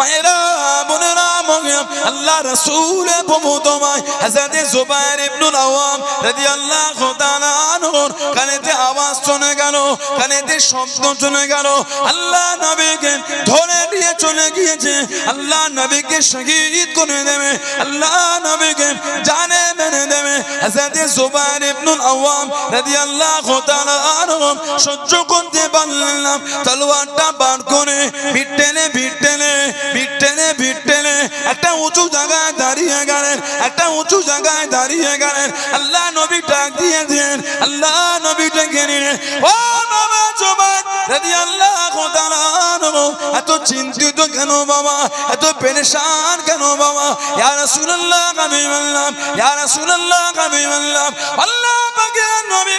মায়েরা, বোনেরা আল্লাহ রাসূল প্রভু তোমায় হযরত জুবাইর ইবনুল আওয়াম রাদিয়াল্লাহু তাআলা আনহুর কানেতে আওয়াজ শুনে গেল। কানেতে শব্দ শুনে গেল। আল্লাহ নবীকে ধরে নিয়ে চলে গিয়েছে। আল্লাহ নবীকে শহীদ করে দেবে। আল্লাহ নবীকে জানে মেরে দেবে। ভিটেনে একটা উঁচু জায়গায় দাঁড়িয়ে একটা উঁচু জায়গায় দাঁড়িয়ে গেলেন। আল্লাহ নবী ডাক দিয়ে আল্লাহ নবী ডেকে নিলেন। ও এত চিন্তিত কেন বাবা? এত পেরেশান কেন বাবা? রাসূলুল্লাহ হাবিবাল্লাহ আল্লাহ নবী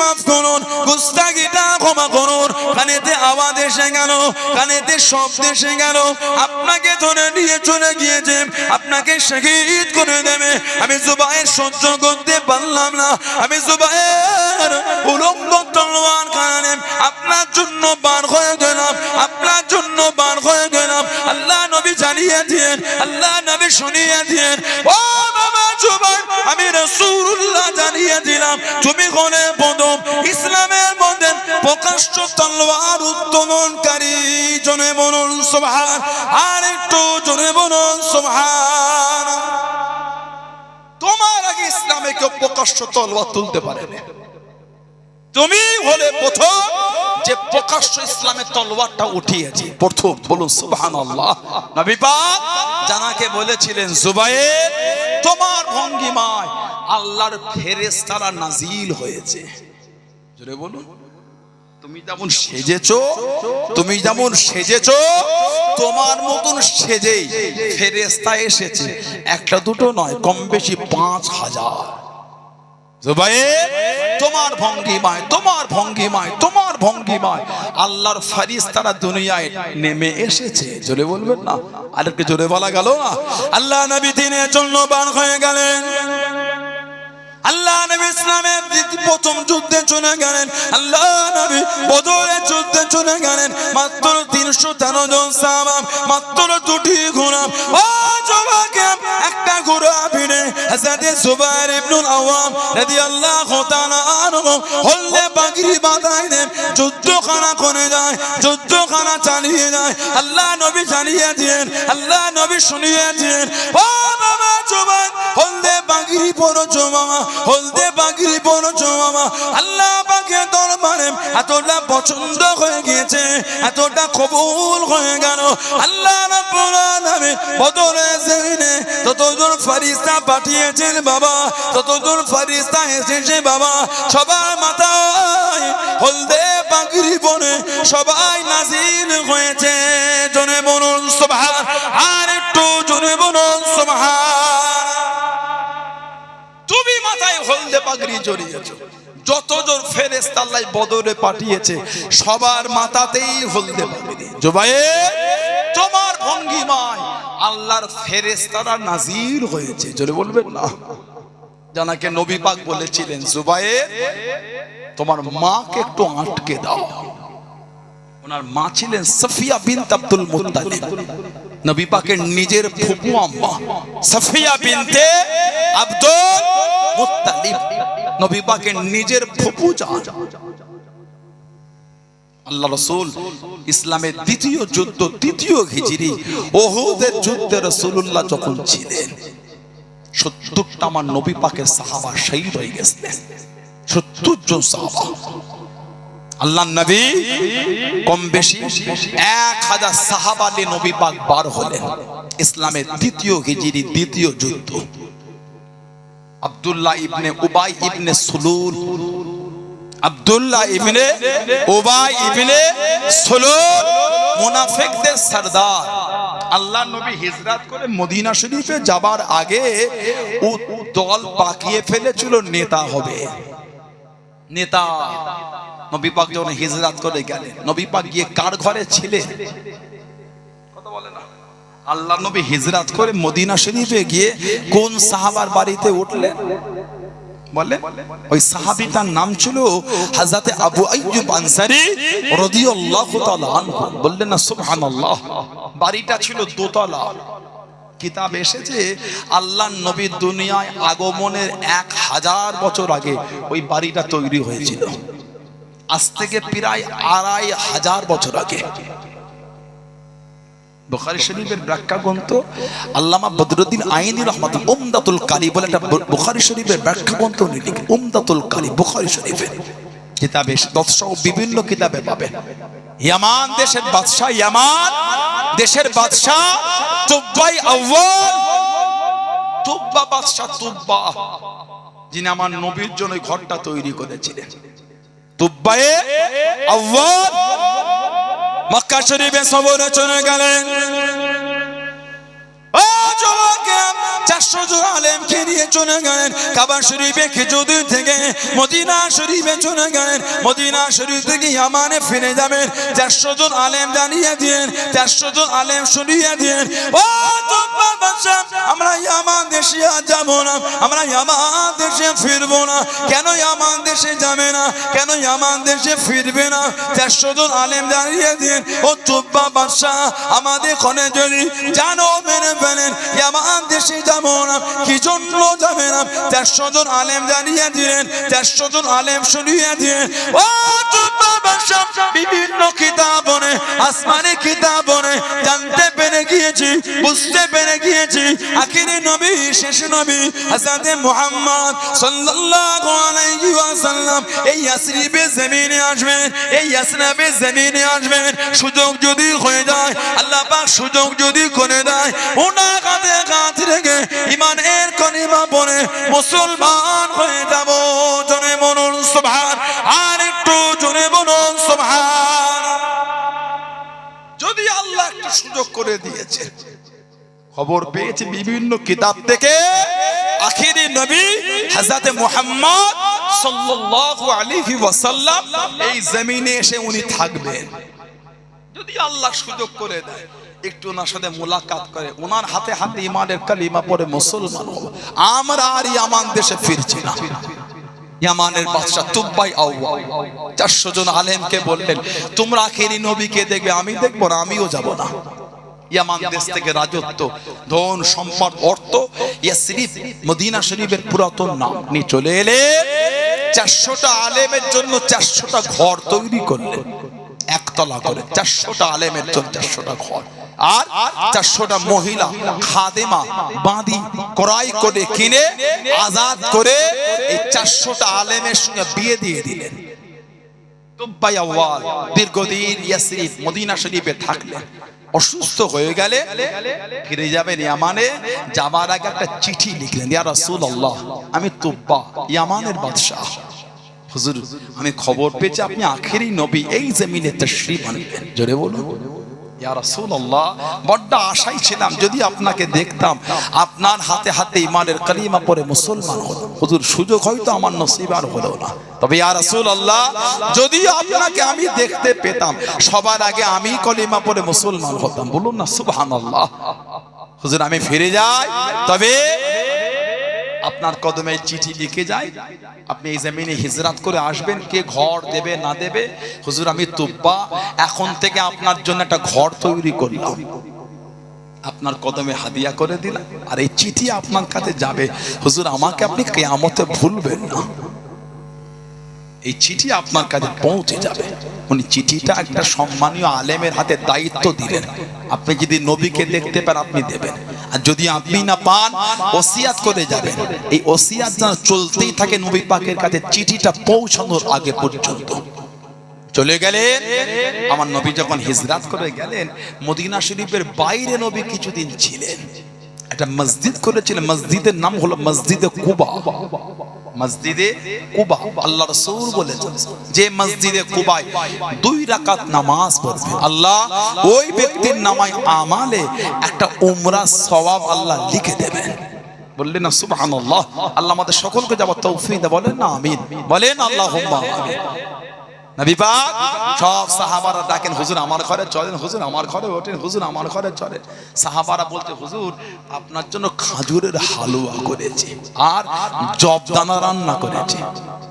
মাফ করুন, গুস্তাগিটা ক্ষমা করুন, কানেতে আওয়াজ এসে গেল, কানেতে শব্দ এসে গেল, আপনাকে ধরে নিয়ে চলে গিয়েছে, আপনাকে শহীদ করে দেবে। আমি জুবাইর সহ্য করতে পারলাম না, আমি জুবাইর উলঙ্গ আপনার জন্য বার হয়ে গেলাম, আপনার জন্য বার হয়ে গেলাম। আল্লাহ নবী জানিয়ে দিয়েন, আল্লাহ নবী শুনিয়ে দিয়েন, ও বাবা জুবাইর, আমি রাসূলুল্লাহ জানিয়ে দিলাম, তুমি হলে প্রথম ইসলামের মধ্যে প্রকাশ্য তলোয়ার উত্তোলনকারী জনে বলুন সুবহান, আর একটু জনে বলুন সুবহান। তোমার আগে ইসলামে কেউ প্রকাশ্য তলোয়ার তুলতে পারে তুমি হলে প্রথম যে প্রকাশ্য ইসলামের তলোয়ারটা উঠিয়েছে। প্রথম বলুন সুবহানাল্লাহ। নবী পাক জানাকে বলেছিলেন জুবাইর তোমার ভঙ্গিমায় আল্লাহর ফেরেশতারা নাজিল হয়েছে। জোরে বলুন তুমি যেমন সেজেছো তুমি যেমন সেজেছো তোমার মতন সেজেই ফেরেশতা এসেছে। একটা দুটো নয় কম বেশি পাঁচ হাজার। তোমার ভঙ্গিমায় তোমার ভঙ্গিমায় তোমার ভঙ্গিমায় আল্লাহর ফারিস তারা দুনিয়ায় নেমে এসেছে। জোরে বলবেন না? আরেকটু জোরে বলা গেল না? আল্লাহ নবী দিনের জন্য বান হয়ে গেলেন। আল্লাহ নবী ইসলামের প্রথম যুদ্ধে চলে গেলেন। আল্লাহ নবী বদরের যুদ্ধে চলে গেলেন। মাত্র তিনশো তেরো জন সাহাবাম, মাত্র দুটি ঘোড়া ও জবাকে একটা ঘোড়া ভিড়ে হাজাতে জুবাইর ইবনুল আওয়াম রাদিয়াল্লাহু তাআলা আনহু হল্লে পাগড়ি বাঁধাই দেন। যুদ্ধখানা করে যায়, যুদ্ধখানা চালিয়ে যায়। আল্লাহ নবী জানিয়ে দিয়েন আল্লাহ নবী শুনিয়ে দিয়েন ও বাবা জবান বাগিরি পড়ছো মামা হলদে বাগিরি পড়ছো মামা আল্লাহ পাকে দরবারে এতটা পছন্দ হয়ে গিয়েছে, এতটা কবুল হয়ে গেল। আল্লাহ ফেরেশতা পাঠিয়েছেন বাবা ফেরেশতা এসেছে বাবা। সবার মাথায় হলদে বাগিরি পরে সবাই নাজিল হয়েছে। জনে বলুন সুবহান আর হলদে পাগড়ি জড়িয়েছো। যতজন ফেরেস্তা আল্লাহ বদরে পাঠিয়েছে, সবার মাথাতেই হলদে পাগড়ি। জোবায়ে তোমার ভঙ্গিমায় আল্লাহর ফেরেস্তারা নাজির হয়েছে। জোরে বলবেন না। জানাকে নবী পাক বলেছিলেন জুবায়ে তোমার মাকে একটু আটকে দাও। ওনার মা ছিলেন সফিয়া বিনত আব্দুল মুত্তালিব। নবী পাকের নিজের ফুপু আম্মা সফিয়া বিনতে আব্দুল মুত্তালিব। নবী পাকের নিজের ফুপু জান। আল্লাহ রসুল ইসলামের দ্বিতীয় যুদ্ধ তৃতীয় হিজরি ওহুদের যুদ্ধে রসুল্লাহ যখন ছিলেন সত্তরটা আমার নবী পাকের সাহাবা সেই হয়ে গেছিলেন। সত্তর জন সাহাবা। আল্লাহ নবী কম বেশি এক হাজার সাহাবা নিয়ে নবী পাক বার হলেন। ইসলামের দ্বিতীয় হিজরি দ্বিতীয় যুদ্ধ। আব্দুল্লাহ ইবনে উবাই ইবনে সুলুল। আব্দুল্লাহ ইবনে উবাই ইবনে সুলুল মুনাফিকদের সরদার। আল্লাহ নবী হিজরত করে মদিনা শরীফে যাবার আগে ও দল পাকিয়ে ফেলেছিল, নেতা হবে। নেতা। নবী পাক যখন হিজরত করে গেলেন, নবী পাক গিয়ে কার ঘরে ছিলেন? কথা বলে না। আল্লাহ নবী হিজরত করে মদিনা শরীফে গিয়ে কোন সাহাবার বাড়িতে উঠলেন? বলে, ওই সাহাবিটার নাম ছিল হাজরাতে আবু আইয়ুব আনসারী রাদিয়াল্লাহু তাআলা আনহু। বললেন, না, সুবহানাল্লাহ, বাড়িটা ছিল দোতলা। কিতাব এসেছে আল্লাহ নবী দুনিয়ায় আগমনের এক হাজার বছর আগে ওই বাড়িটা তৈরি হয়েছিল। আজ থেকে প্রায় আড়াই হাজার বছর আগে। বুখারী শরীফের ব্যাখ্যা গ্রন্থ আল্লামা বদরুদ্দিন আইনি রহমত উমদাতুল কারি বলে একটা বুখারী শরীফের ব্যাখ্যা গ্রন্থ উনি লিখেন, উমদাতুল কারি, বুখারী শরীফের কিতাবে দশসহ বিভিন্ন কিতাবে পাবেন। ইয়ামান দেশের বাদশাহ, ইয়ামান দেশের বাদশাহ, তুব্বাই আউয়াল। তুব্বা বাদশাহ, তুব্বা। যিনি আমার নবীর জন্য ঘরটা তৈরি করেছিলেন। তুব্বায়ে আউয়াল মক্কা শরীফে সবরে চলে গেলেন। জন নিয়ে চলে গেলেন। কাবা শরীফে খেজুদিন থেকে মদিনা শরীফে চলে গেলেন। মদিনা শরীফ থেকে ইয়ামানে ফিরে যাবেন। চারশো জন আলেম জানিয়ে দিন চারশো জন আলেম শুনিয়ে দিন ও আমরা দেশে যাব না, আমরা দেশে ফিরবো না। কেন দেশে যাবে না? কেন দেশে ফিরবে না? চারশো জন আলেম জানিয়ে দিন ও বাদশাহ আমাদের ক্ষণে যদি জানো, মেনে ফেলেন দেশে যাব না। কি জন্য যাবে না। চারশো জন আলেম জানিয়ে দিলেন, চারশো জন আলেম শুনিয়ে দিলেন। ও বিভিন্ন কিতাবনে আসমানি কিতাবনে গিয়েছি, বুঝতে পেরে গিয়েছি। আখিরে নবী, শেষ নবী হাসাতে মুহাম্মদ সাল্লাল্লাহু আলাইহি ওয়াসাল্লাম। এই ইয়াসরিবে জমিনে আসবেন, এই ইয়াসরাবে জমিনে আসবেন। সুযোগ যদি হয়ে যায়, আল্লাহ পাক সুযোগ যদি করে দেয় ওনার কাছে কাছ রেখে ইমানের কলিমা পড়ে মুসলমান হয়ে যাব। সুযোগ করে দিয়েছে। খবর পেয়েছি বিভিন্ন কিতাব থেকে। আখিরি নবী হযরতে মুহাম্মদ সাল্লাল্লাহু আলাইহি ওয়াসাল্লাম এই জমিনে এসে উনি থাকবেন। যদি আল্লাহ সুযোগ করে দেয় একটু ওনার সাথে মোলাকাত করে ওনার হাতে হাতে ইমানের কালিমা পরে মুসলমান হব। আমরা আর ইয়ামান দেশে ফিরছি না। ইয়ামানের বাদশা তুব্বাই আউয়া চারশো জন আলেমকে বললেন, তোমরা আখেরি নবীকে দেখবে, আমি দেখব না, আমিও যাব না। ইয়ামান দেশ থেকে রাজত্ব, ধন, সম্পদ, অর্থ, ইয়াসরিফ, মদিনা শরীফের পুরাতন নাম নিয়ে চলে এলে চারশোটা আলেমের জন্য চারশোটা ঘর তৈরি করলেন। একতলা করে চারশোটা আলেমের জন্য চারশোটা ঘর। আর চারশোটা মহিলা খাদেমা বাঁধি ক্রয় করে কিনে আজাদ করে এই চারশোটা আলেমের সঙ্গে বিয়ে দিয়ে দিলেন। দীর্ঘদিন ইয়াসরিফ মদিনা শরীফে থাকলেন। অসুস্থ হয়ে গেলে ফিরে যাবেন ইয়ামানে। যাবার আগে একটা চিঠি লিখলেন, ইয়া রাসূলুল্লাহ, আমি তুব্বা, ইয়ামানের বাদশাহ। হুজুর, আমি খবর পেয়েছি আপনি আখেরি নবী, এই জমিনে তশরিফ আনবেন। জোরে বলুন। বড্ড আশাই ছিলাম যদি আপনাকে দেখতাম। আপনার হাতে হাতে ইমানের কালিমা পরে মুসলমান হলো হুজুর, সুযোগ হয়তো আমার নসিব আর হলো না। তবে ইয়া রাসূলুল্লাহ, যদি আপনাকে আমি দেখতে পেতাম, সবার আগে আমি কলিমা পরে মুসলমান হতাম। বলুন না, সুবহানাল্লাহ। হুজুর, আমি ফিরে যাই। তবে আপনার কদমে চিঠি লিখে যায়। আপনি এই জমিনে হিজরাত করে আসবেন, কে ঘর দেবে, না দেবে? হুজুর, আমি তুব্বা, এখন থেকে আপনার জন্য একটা ঘর তৈরি করলাম। আপনার কদমে হাদিয়া করে দিলাম, আর এই চিঠি আপনার কাছে যাবে। হুজুর, আমাকে আপনি কেয়ামতে ভুলবেন না। এই চিঠি আপনার কাছে পৌঁছে যাবে। উনি চিঠিটা একটা সম্মানীয় আলেমের হাতে দায়িত্ব দিলেন। আপনি যদি নবীকে দেখতে পান, আপনি দেবেন। আর যদি আপনি না পান, ওসিয়াত করে যাবেন। এই ওসিয়াত যেন চলতেই থাকে নবী পাকের কাছে, চিঠিটা পৌঁছানোর আগে পর্যন্ত। চলে গেলেন? আমার নবী যখন হিজরাত করে গেলেন, মদিনা শরীফের বাইরে নবী কিছুদিন ছিলেন। একটা মসজিদ করেছিলেন, মসজিদের নাম হলো মসজিদে কুবা। মসজিদে কুবা, আল্লাহ রসুল বলেছেন, যে মসজিদে কুবায় দুই রাকাত নামাজ পড়বে, আল্লাহ ওই ব্যক্তির নামায় আমালে একটা উমরা সওয়াব আল্লাহ লিখে দেবেন। বললেন না, সুবহানাল্লাহ, আল্লাহ আমাদের সকলকে যাবার তৌফিক বলেন না, আমিন। বলেন আল্লাহুম্মা আমিন। সব সাহাবারা ডাকেন, হুজুর আমার ঘরে চলেন, হুজুর আমার ঘরে ওঠেন, হুজুর আমার ঘরে চলেন। সাহাবারা হুজুর, আপনার জন্য খাজুরের হালুয়া করেছে আর জবদানা রান্না করেছে।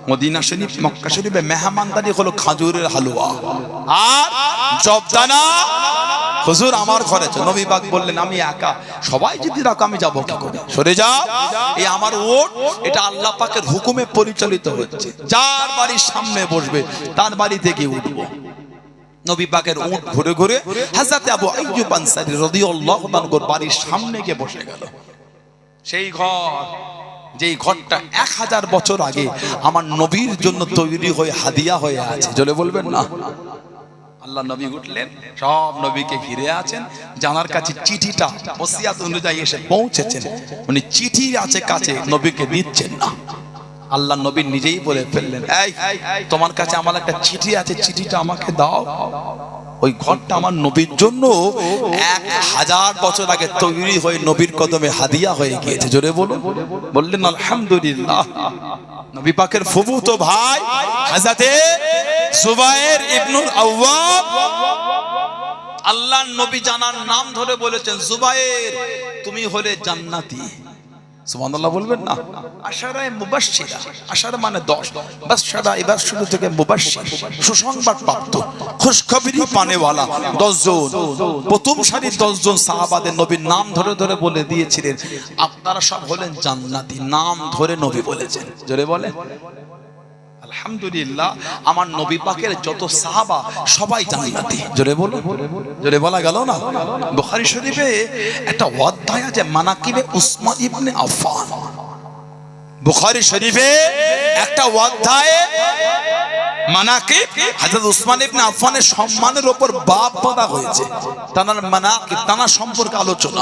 মদিনা শরীফ, মক্কা শরীফে মেহমানদারি হলো খাজুরের হালুয়া আর জবদানা হুজুর আমার ঘরে। নবী বললেন, আমি একা, সবাই যদি রাখো আমি যাব কি করে? সরে যাও, এই আমার ওট, এটা আল্লাহ পাকের হুকুমে পরিচালিত হচ্ছে। যার বাড়ির সামনে বসবে, তার বাড়ি থেকে উঠবো। নবী পাকের উট ঘুরে ঘুরে হাজাতে আবু আইয়ুব আনসারী রাদিয়াল্লাহু তাআলার বাড়ির সামনে গিয়ে বসে গেল। সেই ঘর, যেই ঘরটা এক হাজার বছর আগে আমার নবীর জন্য তৈরি হয়ে, হাদিয়া হয়ে আছে। জলে বলবেন না? আল্লাহ নবী উঠলেন, সব নবীকে ঘিরে আছেন। জানার কাছে চিঠিটা ওসিয়াত অনুযায়ী এসে পৌঁছেছেন। উনি চিঠি আছে কাছে নবীকে দিচ্ছেন না। আল্লাহ নবী নিজেই বলে ফেললেন, এই, তোমার কাছে আমার একটা চিঠি আছে, চিঠিটা আমাকে দাও। ওই ঘরটা আমার নবীর জন্য। এক হাজার বছর আগে তৈরি হয়ে নবীর কদমে হাদিয়া হয়ে গিয়েছে। জোরে বলুন। বললেন, আলহামদুলিল্লাহ। পাকের ফুফুতো ভাই হাজাতে সুবাইর ইবনুল আওয়াব আল্লাহ নবী জানার নাম ধরে বলেছেন জুবাইর তুমি হলে জান্নাতি। সুবহানাল্লাহ বলবেন না? আশারায় মানে 10 বাশশারা এবার শুরু থেকে সুসংবাদ প্রাপ্ত। খুশখবরি পানেওয়ালা 10 জন প্রথম সারির 10 জন সাহাবাদের নবীর নাম ধরে ধরে বলে দিয়েছিলেন। আপনারা সব হলেন জান্নাতি, নাম ধরে নবী বলেছেন। জোরে বলে আলহামদুলিল্লাহ, আমার নবী পাকের যত সাহাবা, সবাই জান্নাতি। জোরে বলো জোরে বলা গেল না? বুখারী শরীফে একটা অধ্যায় আছে মানাকিবে উসমান ইবনে আফফান। বুখারী শরীফে একটা অধ্যায় মানাকিব হযরত উসমান ইবনে আফফানের সম্মানের উপর বাপ বাঁধা হয়েছে। তানার মানাকিব তানার সম্পর্কে আলোচনা।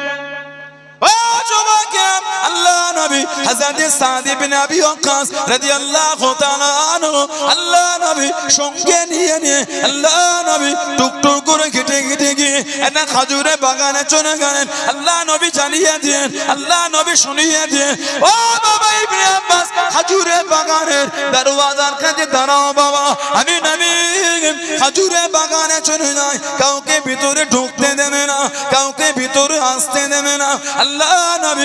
আল্লাহ নবী খাজুরে বাগানে চলে গেলেন। আল্লাহ নবী জানিয়ে দিয়েন আল্লাহ নবী শুনিয়ে দিয়েন ও বাবা খাজুরে বাগানের দরওয়াজার কাছে দাঁড়াও বাবা। আমি নবী, খাজুরে বাগানে চলে যাই, কাউকে ভিতরে ঢুকতে দেবে না।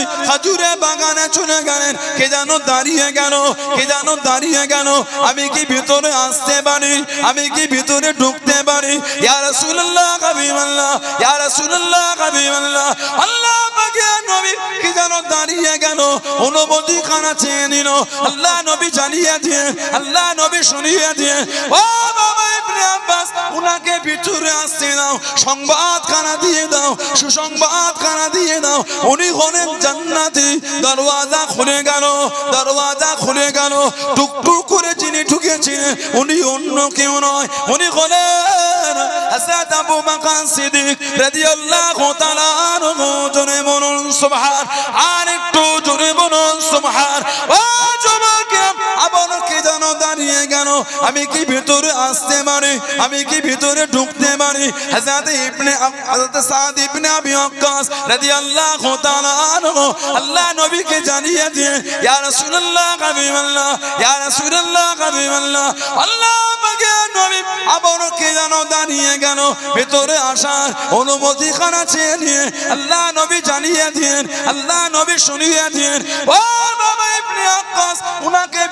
আল্লাহ খাজুরে বাগানে চলে গেলেন। কে যেন দাঁড়িয়ে গেল, কে যেন দাঁড়িয়ে গেল। আমি কি ভিতরে আসতে পারি? আমি কি ভিতরে ঢুকতে পারি? ইয়া রাসূলুল্লাহ, হাবিবাল্লাহ, ইয়া রাসূলুল্লাহ, হাবিবাল্লাহ। আল্লাহ! পাকে নবী কি চেয়ে নিল। আল্লাহ নবী জানিয়ে আল্লাহ নবী শুনিয়ে ভিতরে আসতে দাও, সংবাদ খানা দিয়ে দাও, সুসংবাদ খানা দিয়ে দাও। উনি হলেন জান্নাতি। দরওয়াজা খুলে গেল, দরওয়াজা খুলে গেল। টুকটুক করে যিনি ঢুকেছিলেন উনি অন্য কেউ নয়। উনি হলেন আর একটু জোরে বলুন, সুবহান। ও দাঁড়িয়ে গেল? আমি কি ভিতরে আসতে পারি? আমি কি ভিতরে ঢুকতে পারি? হযরত ইবনে সাদ ইবনে আবি রাদিয়াল্লাহু তাআলা আনহু আল্লাহ নবীকে জানিয়ে দিয়ে, ইয়া রাসূলুল্লাহ, হাবিবাল্লাহ, ইয়া রাসূলুল্লাহ, হাবিবাল্লাহ, আল্লাহ পাকে নবী আবার কে যেন দাঁড়িয়ে গেল? ভিতরে আসার অনুমতি খানা চেয়ে নিয়ে আল্লাহ নবী জানিয়ে দিন আল্লাহ নবী শুনিয়ে দিন ও উনাকে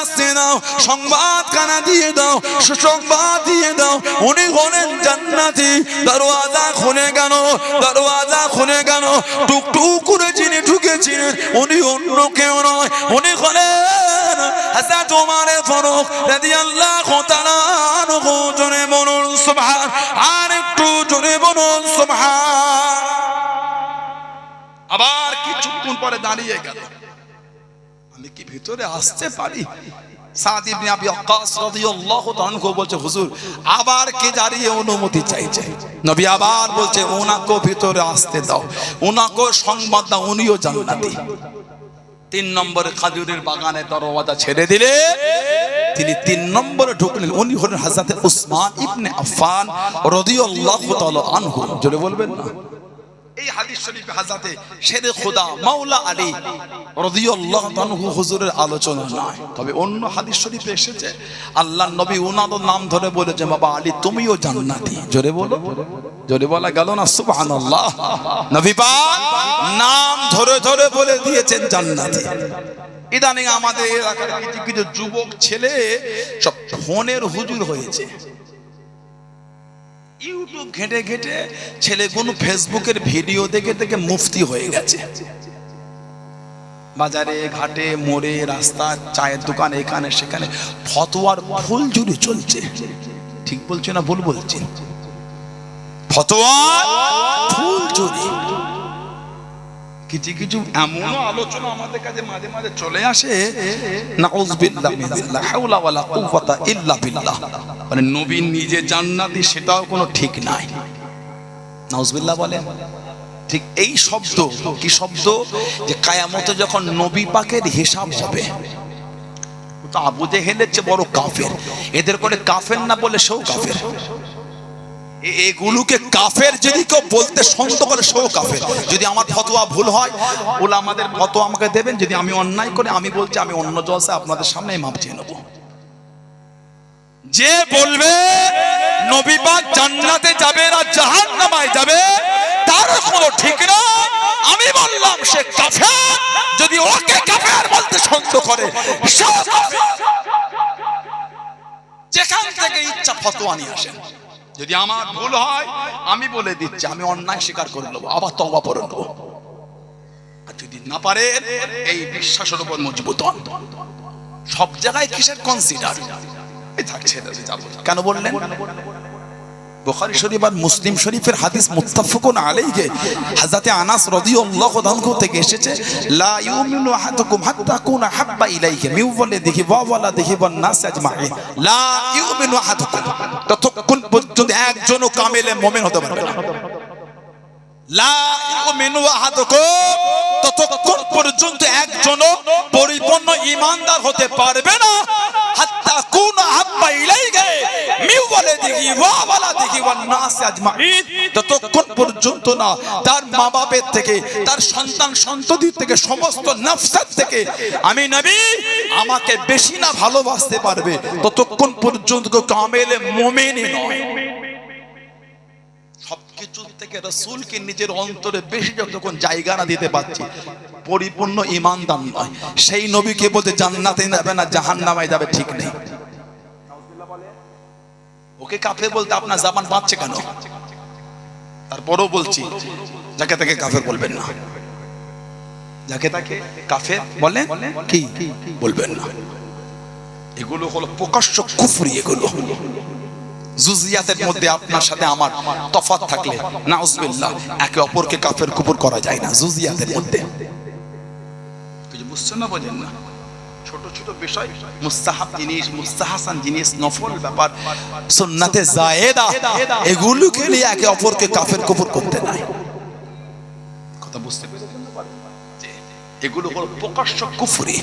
আসতে দাও সংবাদ কানা দিয়ে দাও, সুসংবাদ দিয়ে দাও। উনি হলেন জান্নাতি, দরওয়াজা খুলে গেল, দরওয়াজা খুলে গেল, টুকটুক করে যিনি ঢুকেছিলেন, উনি অন্য কেউ নয়, উনি হলেন হাসাত ওমারে ফারুক রাদিয়াল্লাহু তাআলা আনহু, জোরে বলুন সুবহান, আর একটু জোরে বলুন সুবহান। আবার কিছুক্ষণ পরে দাঁড়িয়ে গেল। আমি কি ভিতরে আসতে পারি? সাদ ইবনে আবি ওয়াক্কাস রাদিয়াল্লাহু তাআলা বলছে, হুজুর, আবার কে দাঁড়িয়ে অনুমতি চাইছে? নবী আবার বলছে ওনাকে ভিতরে আসতে দাও। ওনাকে সংবাদ দাও, উনিও জান্নাতি। তিন নম্বরে খাজুরের বাগানে দরওয়াজা ছেড়ে দিলে তিনি তিন নম্বরে ঢুকলেন উনি হলেন হাজরাতে উসমান ইবনে আফফান রাদিয়াল্লাহু তাআলা আনহু। জোরে বলবেন না? এই হাদিস শরীফে হাজাতে শেরে খোদা মাওলা আলী রাদিয়াল্লাহু তাআলা হুজুরের আলোচনা নয় তবে অন্য হাদিস শরীফে এসেছে, আল্লাহর নবী উনাদের নাম ধরে বলেছে বাবা আলী, তুমিও জান্নাতি। জোরে বলো। জোরে বলা গেল না, সুবহানাল্লাহ। নবী পাক নাম ধরে ধরে বলে দিয়েছেন জান্নাতি। ইদানিং আমাদের এলাকার কিছু কিছু যুবক ছেলে সব ফোনের হুজুর হয়েছে। ইউটিউব ঘেটে ঘেটে কোনো ফেসবুকের ভিডিও দেখে দেখে মুফতি হয়ে গেছে। বাজারে, ঘাটে, মোড়ে রাস্তা চায়ের দোকান, এখানে, সেখানে ফতোয়ার ফুল জুড়ে চলছে। ঠিক বলছে না ভুল বলছে? ফতোয়ার ফুল জুড়ে। কিছু কিছু এমন আলোচনা আমাদের কাছে মাঝে মাঝে চলে আসে। মিন যালিক, লা হাওলা ওয়ালা কুওয়াতা ইল্লা বিল্লাহ। মানে নবী নিজে জান্নাতি সেটাও কোনো ঠিক নাই। নাউজুবিল্লাহ বলে? ঠিক এই শব্দ কি শব্দ? যে কায়ামতে যখন নবী পাকের হিসাব হবে তো আবু জেহেলের চেয়ে বড় কাফের। এদের করে কাফের না বলে সেও কাফের। এগুলোকে কাফের যদি কেউ বলতে সন্দেহ করে, সেও কাফের। যদি আমার ফতোয়া ভুল হয়, ওলা আমাদের ফতোয়া আমাকে দেবেন। যদি আমি অন্যায় করে, আমি বলছি, আমি অন্য জলসে আপনাদের সামনে মাপ চেয়ে নেব। যে বলবে, নবী জান্নাতে যাবে না, জাহান্নামায় যাবে, তার কোনো ঠিক না। আমি বললাম, সে কাফের। যদি ওকে কাফের বলতে সন্দেহ করে যেখান থেকে ইচ্ছা ফতোয়া নিয়ে আসেন। যদি আমার ভুল হয়, আমি বলে দিচ্ছি, আমি অন্যায় স্বীকার করে নেব, আবার তবা পরে নেব। আর যদি না পারে, এই বিশ্বাসের উপর মজবুত সব জায়গায় কিসের কনসিডার থাকছে কেন বললেন? শরীফ আর মুসলিম শরীফের হাদিস আনাস থেকে এসেছে, লা ইউমিনু আহাদুকুম হাত্তা কুনা হাব্বা ইলাইহি। মিন ওয়া নাস লা ইউমিনু আহাদুকুম। ততক্ষণ পর্যন্ত একজনও কামেলে মোমেন হতে পারে না। তার মা বাপের থেকে, তার সন্তান সন্ততি থেকে, সমস্ত নফসাত থেকে আমি নবী, আমাকে বেশি না ভালোবাসতে পারবে। ততক্ষণ পর্যন্ত কামেলে মুমিনই নয়। সবকিছু থেকে রসুলকে নিজের অন্তরে বেশি যতক্ষণ জায়গা না দিতে পারছি, পরিপূর্ণ ইমানদার নয়। সেই নবীকে বলতে জান্নাতে যাবে না, জাহান্নামায় যাবে, ঠিক নেই। ওকে কাফের বলতে আপনার জামান বাঁচছে কেন? তারপরেও বলছি, যাকে তাকে কাফের বলবেন না। যাকে তাকে কাফের বলে কি? বলবেন না। এগুলো হলো প্রকাশ্য কুফরি, এগুলো। জুজিয়াতের মধ্যে আপনার সাথে আমার তফাৎ থাকলে, নাউজবিল্লাহ, একে অপরকে কাফের কুপুর করা যায় না, জুজিয়াতের মধ্যে। বুঝছেন না বোঝেন না? কথা প্রকাশ্য কুফরি।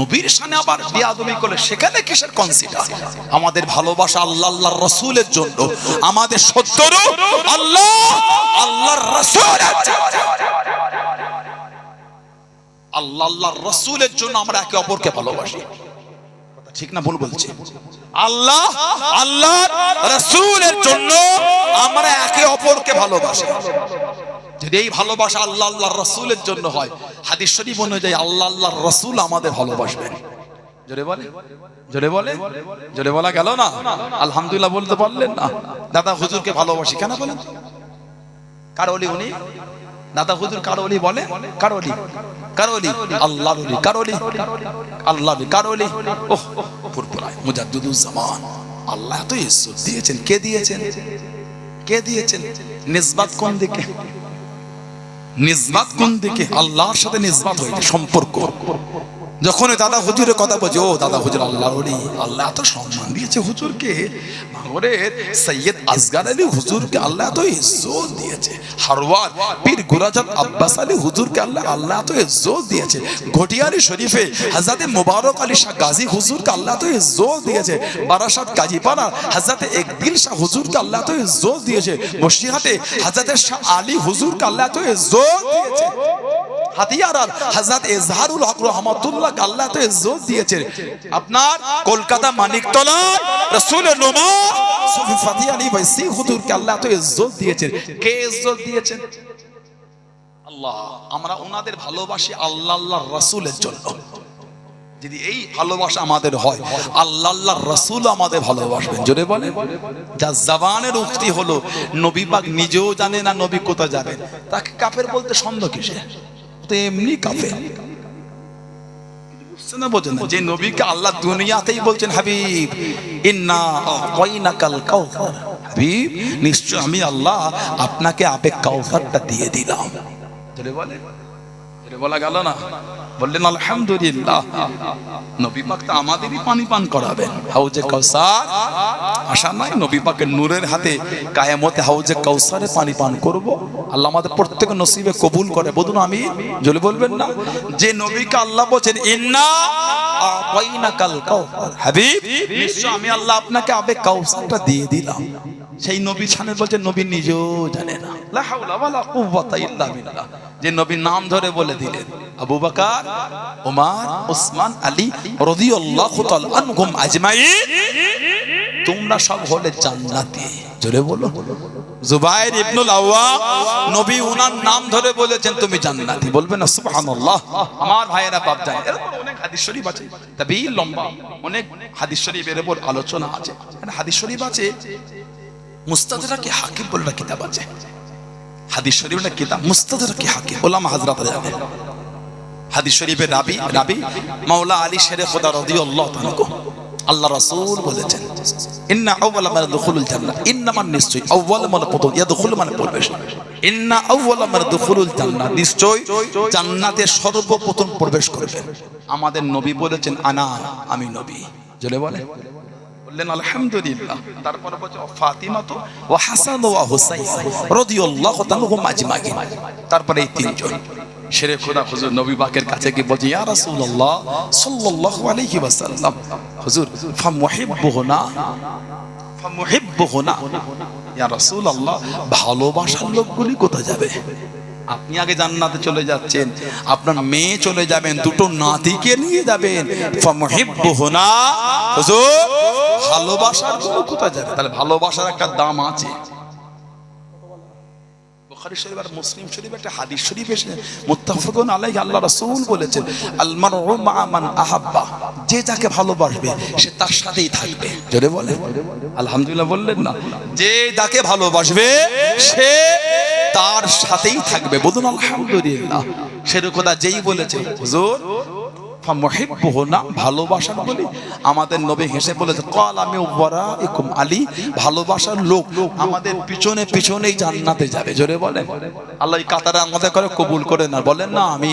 নবীর সামনে আবার বিয়াদবি করলে সেখানে কিসের কনসিডার আমাদের ভালোবাসা আল্লাহ, আল্লাহর রসুলের জন্য। আমাদের সত্যরু আল্লাহ, আল্লাহর রসুলের আল্লাহ, আল্লাহর রসুলের জন্য আমরা একে অপরকে ভালোবাসি। ঠিক না, ভুল বলছি? আল্লাহ আল্লাহ রসুলের জন্য আমরা একে অপরকে ভালোবাসি। যদি এই ভালোবাসা আল্লাহ আল্লাহর রসুলের জন্য হয়, হাদিস শরীফ অনুযায়ী আল্লাহ আল্লাহর রসুল আমাদের ভালোবাসবেন। জোরে বলে? জোরে বলে? জোরে বলা গেল না? আলহামদুলিল্লাহ বলতে পারলেন না। দাদা হুজুরকে ভালোবাসি, কেন বলেন কার অলি উনি? দাদা হুজুর কারোলি বলে? কারোলি। কারোলি। আল্লাহ বলি আল্লাহর অলি কার অলি আল্লাহ কারোলি। ওহ জামান। মুজাদ্দুদুজ্জামান আল্লাহ তো ইজ্জত দিয়েছেন। কে দিয়েছেন? কে দিয়েছেন? নিসবাত কোন দিকে? নিসবাত কোন দিকে? আল্লাহর সাথে নিসবাত হয়েছে। সম্পর্ক। যখন দাদা হুজুরের কথা বলছে, ও দাদা হুজুর আল্লাহ আল্লাহ এত সম্মান দিয়েছে হুজুরকে। ভাঙরের সৈয়দ আসগার আলী হুজুরকে আল্লাহ এত ইজ্জত দিয়েছে। হারওয়ার পীর গুরাজাত আব্বাস আলী হুজুরকে আল্লাহ আল্লাহ এত ইজ্জত দিয়েছে। ঘটিয়ারি শরীফে হাজরাতে মুবারক আলী শাহ গাজী হুজুরকে আল্লাহ এত ইজ্জত দিয়েছে। বারাসাত কাজীপাড়া হাজরাতে একদিল শাহ হুজুরকে আল্লাহ এত ইজ্জত দিয়েছে। মসজিহাতে হাজরাতে শাহ আলী হুজুরকে আল্লাহ এত ইজ্জত দিয়েছে। হাতিয়ারার হযরত ইজহারুল হক ইজ্জত আপনার কলকাতা ইজ্জত দিয়েছেন। কে ইজ্জত দিয়েছেন? আল্লাহ, আমরা ওনাদের ভালোবাসি আল্লাহ রাসূলের জন্য। যদি এই ভালোবাসা আমাদের হয় আল্লাহ রাসূল আমাদের ভালোবাসবেন। জোরে বলে যা জবানের উক্তি হলো, নবী পাক নিজেও জানে না নবী কোথায় যাবেন। তাকে কাফের বলতে সন্দেহ কিসে তো এমনি না? যে নবীকে আল্লাহ দুনিয়াতেই বলছেন, হাবিব, ইন্না আতাইনাকাল কাউসার। হাবিব, নিশ্চয় আমি আল্লাহ আপনাকে আপে কাউফারটা দিয়ে দিলাম। বলা গেল না? বললেন, আলহামদুলিল্লাহ। নবী পাক তো আমাদেরই পানি পান করাবেন। হাউজে কাউসার, আশা নাই নবী পাকের নূরের হাতে কায়ামতে হাউজে কাউসারে পানি পান করব? আল্লাহ আমাদের প্রত্যেক নসিবে কবুল করে। বলুন আমি জলে বলবেন না? যে নবীকে আল্লাহ বলছেন, ইন্না আতাইনাকাল কাউসার। হাবিব, নিশ্চয় আমি আল্লাহ আপনাকে আবে কাউসারটা দিয়ে দিলাম। সেই নবী ছানের বলছে, নবী নিজেও জানে না। যে নবীর নাম ধরে বলে দিলেন, আবু বকর ওমর ওসমান আলী আনহুম আজমাইন। তোমরা সব হলে জান্নাতি। জোরে বলো। জুবাইর ইবনুল নবী উনার নাম ধরে বলেছেন, তুমি জান্নাতি। বলবেন না, সুবহানাল্লাহ। আমার ভাইয়েরা বাপ অনেক হাদিস শরীফ আছে। তবে লম্বা, অনেক হাদিস শরীফের উপর আলোচনা আছে। হাদিস শরীফ আছে হাকিম বলে কিতাব আছে হাদিস শরীফ কিতাব হাকিম? ওলামা হযরত জানে হাদিস শরীফের রাবি রাবি, মাওলা আলী শেরে খোদা তাআলা আল্লাহ রাসূল বলেছেন, ইন্না আউওয়ালা মান দুখুলুল জান্নাহ ইন্না মান নিশ্চয় আউওয়াল মানে প্রথম ইয়াদখুল মানে প্রবেশ। ইন্না আউওয়ালা মান দুখুলুল জান্নাহ নিশ্চয় জান্নাতে সর্বপ্রথম প্রবেশ করবে। আমাদের নবী বলেছেন, আনা, আমি নবী। জলে বলে বললেন, আলহামদুলিল্লাহ। তারপরে বলছে ফাতিমা তো ও হাসান ও হুসাইন রাদিয়াল্লাহু তাআলা আজমাইন। তারপরে এই তিনজন। শেরে খোদা, হুজুর নবী পাকের কাছে গিয়ে বলছে, ইয়া রাসূলুল্লাহ সাল্লাল্লাহু আলাইহি ওয়াসাল্লাম, হুজুর, ফামুহিব্বুহুনা ফামুহিব্বুহুনা। ইয়া রাসূলুল্লাহ, ভালোবাসার লোকগুলি কোথায় যাবে? আপনি আগে জান্নাতে চলে যাচ্ছেন, আপনার মেয়ে চলে যাবেন, দুটো নাতিকে নিয়ে যাবেন। ভালোবাসার কোথায় যাবে? তাহলে ভালোবাসার একটা দাম আছে। বুখারী শরীফ আর মুসলিম শরীফ একটা হাদিস শরীফ এসে মুত্তাফাকুন আলাইহি আল্লাহ রাসূল বলেছেন, আল মারউ মা মান আহাব্বা যে যাকে ভালোবাসবে, সে তার সাথেই থাকবে। জোরে বলে আলহামদুলিল্লাহ বললেন না। যে যাকে ভালোবাসবে, সে তার সাথেই থাকবে। বলুন, আলহামদুলিল্লাহ সেরকম যেই বলেছে, হুজুর ফামুহিব্বুহুনা ভালোবাসার বলি, আমাদের নবী হেসে বলেছে কল আমি ওয়ারাইকুম আলী ভালোবাসার লোক আমাদের পিছনে পিছনেই জান্নাতে যাবে। জোরে বলে আল্লাহ কাতারে আমাদের করে কবুল করে না বলেন না আমি